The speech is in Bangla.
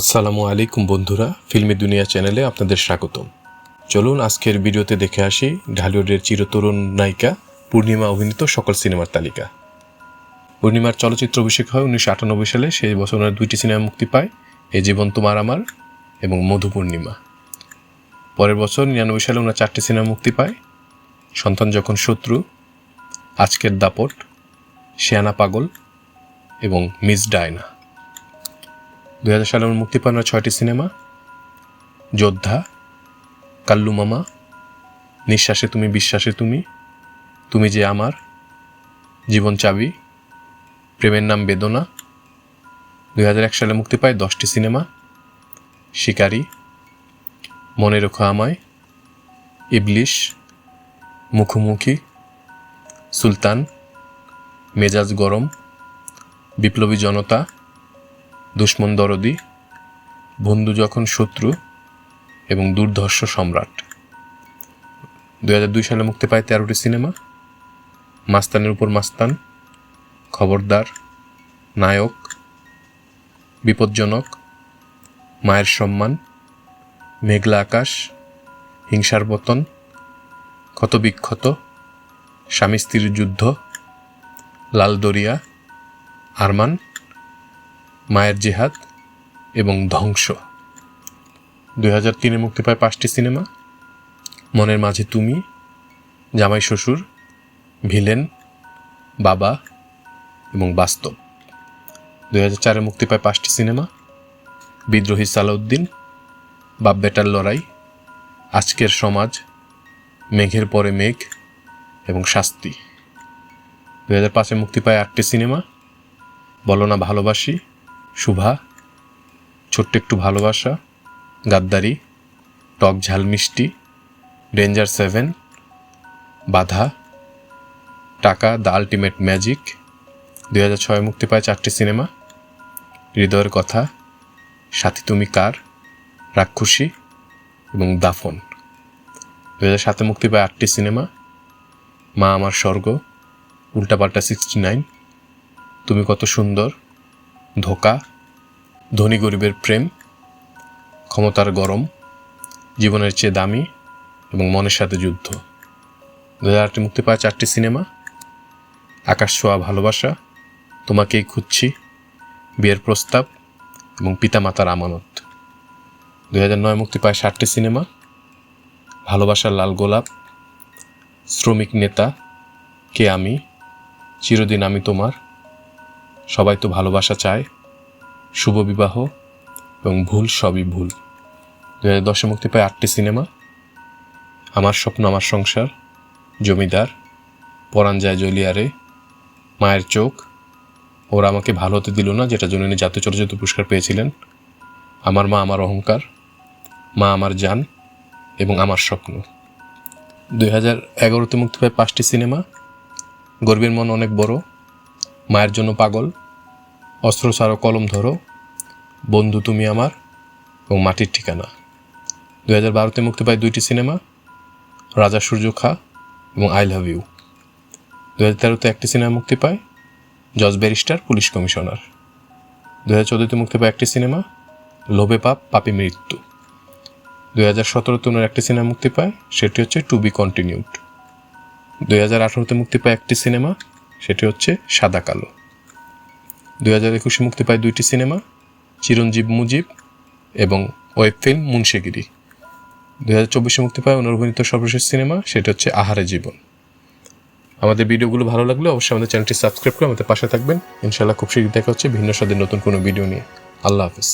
আসসালামু আলাইকুম বন্ধুরা, ফিল্মি দুনিয়া চ্যানেলে আপনাদের স্বাগতম। চলুন আজকের ভিডিওতে দেখে আসি ঢালিউডের চিরতরুণ নায়িকা, পূর্ণিমা অভিনীত সকল সিনেমার তালিকা। পূর্ণিমার চলচ্চিত্র অভিষেক হয় উনিশশো আটানব্বই সালে, সেই বছর দুইটি সিনেমা মুক্তি পায়, এ জীবন তোমার আমার এবং মধু পূর্ণিমা। পরের বছর নিরানব্বই সালে ওনার চারটি সিনেমা মুক্তি পায়, সন্তান যখন শত্রু, আজকের দাপট, শেয়ানা পাগল এবং মিস ডায়না। দু হাজার সালে মুক্তি পাওয়া ছয়টি সিনেমা। যোদ্ধা, কাল্লু মামা, নিঃশ্বাসে তুমি, বিশ্বাসে তুমি তুমি যে আমার, জীবন চাবি, প্রেমের নাম বেদনা। দুই এক সালে মুক্তি পায় দশটি সিনেমা, শিকারি, মনে রেখো আমায়, ইবলিশ, মুখোমুখি, সুলতান, মেজাজ গরম, বিপ্লবী জনতা দুশ্মন দরদি, বন্ধু যখন শত্রু এবং দুর্ধর্ষ সম্রাট। দুই হাজার দুই সালে মুক্তি পায় তেরোটি সিনেমা। মাস্তানের উপর মাস্তান, খবরদার, নায়ক, বিপজ্জনক, মায়ের সম্মান, মেঘলা আকাশ, হিংসার পতন, ক্ষতবিক্ষত, স্বামী স্ত্রীর যুদ্ধ, লাল দরিয়া, আরমান মায়ের জেহাদ এবং ধ্বংস। দুই হাজার তিনে মুক্তি পায় পাঁচটি সিনেমা। মনের মাঝে তুমি, জামাই শ্বশুর, ভিলেন, বাবা এবং বাস্তব। দুই হাজার চারে মুক্তি পায় পাঁচটি সিনেমা। বিদ্রোহী সালাউদ্দিন, বাপ বেটার লড়াই, আজকের সমাজ, মেঘের পরে মেঘ এবং শাস্তি। দু হাজার পাঁচে মুক্তি পায় আটটি সিনেমা। বলো না ভালোবাসি শুভা, ছোট্ট একটু ভালোবাসা, গাদ্দারি, টক ঝাল মিষ্টি, ডেঞ্জার সেভেন, বাধা, টাকা দ্য আলটিমেট ম্যাজিক, দুই হাজার ছয় মুক্তি পায় চারটি সিনেমা, হৃদয়ের কথা, সাথী তুমি কার, রাক্ষসী এবং দাফন। দু হাজার সাতে মুক্তি পায় আটটি সিনেমা, মা আমার স্বর্গ, উল্টাপাল্টা সিক্সটি নাইন তুমি কত সুন্দর ধোকা, ধনী গরিবের প্রেম, ক্ষমতার গরম, জীবনের চেয়ে দামি এবং মনের সাথে যুদ্ধ। দু হাজার মুক্তি পায় চারটি সিনেমা। আকাশ ছোঁয়া ভালোবাসা, তোমাকেই খুঁজছি, বিয়ের প্রস্তাব এবং পিতামাতার আমানত। দু হাজার নয় মুক্তি পায় ষাটটি সিনেমা। ভালোবাসার লাল গোলাপ, শ্রমিক নেতা, কে আমি, চিরদিন আমি তোমার সবাই তো ভালোবাসা চায়। শুভ বিবাহ এবং ভুল সবই ভুল। দু হাজার দশে মুক্তি পায় আটটি সিনেমা। আমার স্বপ্ন, আমার সংসার, জমিদার পরাণ যায় জলিয়ারে, মায়ের চোখ। ওরা আমাকে ভালো হতে দিল না যেটা জন্য জাতীয় চলচ্চিত্র পুরস্কার পেয়েছিলেন। আমার মা আমার অহংকার, মা আমার জান এবং আমার স্বপ্ন। দুই হাজার এগারোতে মুক্তি পায় পাঁচটি সিনেমা। গর্বের মন অনেক বড়। মায়ের জন্য পাগল। অস্ত্র ছাড়ো কলম ধরো। বন্ধু তুমি আমার এবং মাটির ঠিকানা। দু হাজার বারোতে মুক্তি পায় দুইটি সিনেমা, রাজা সূর্য খা এবং আই লাভ ইউ। দু হাজার তেরোতে একটি সিনেমা মুক্তি পায়, জজ ব্যারিস্টার, পুলিশ কমিশনার। দু হাজার চোদ্দোতে মুক্তি পায় একটি সিনেমা, লোভে পাপ, পাপি মৃত্যু। দুই হাজার সতেরোতে ওনার একটি সিনেমা মুক্তি পায়, সেটি হচ্ছে টু বি কন্টিনিউড। দুই হাজার আঠারোতে মুক্তি পায় একটি সিনেমা সেটি হচ্ছে সাদা কালো। দুই হাজার একুশে মুক্তি পায় দুইটি সিনেমা, চিরঞ্জীব মুজিব এবং ওয়েব ফিল্ম মুন্সিগিরি। দুই হাজার চব্বিশে মুক্তি পায় অভিনীত সর্বশেষ সিনেমা, সেটা হচ্ছে আহারে জীবন। আমাদের ভিডিওগুলো ভালো লাগলে অবশ্যই আমাদের চ্যানেলটি সাবস্ক্রাইব করে আমাদের পাশে থাকবেন। ইনশাল্লাহ খুব শীঘ্রই দেখা হচ্ছে ভিন্ন স্বাদের নতুন কোনো ভিডিও নিয়ে। আল্লাহ হাফিজ।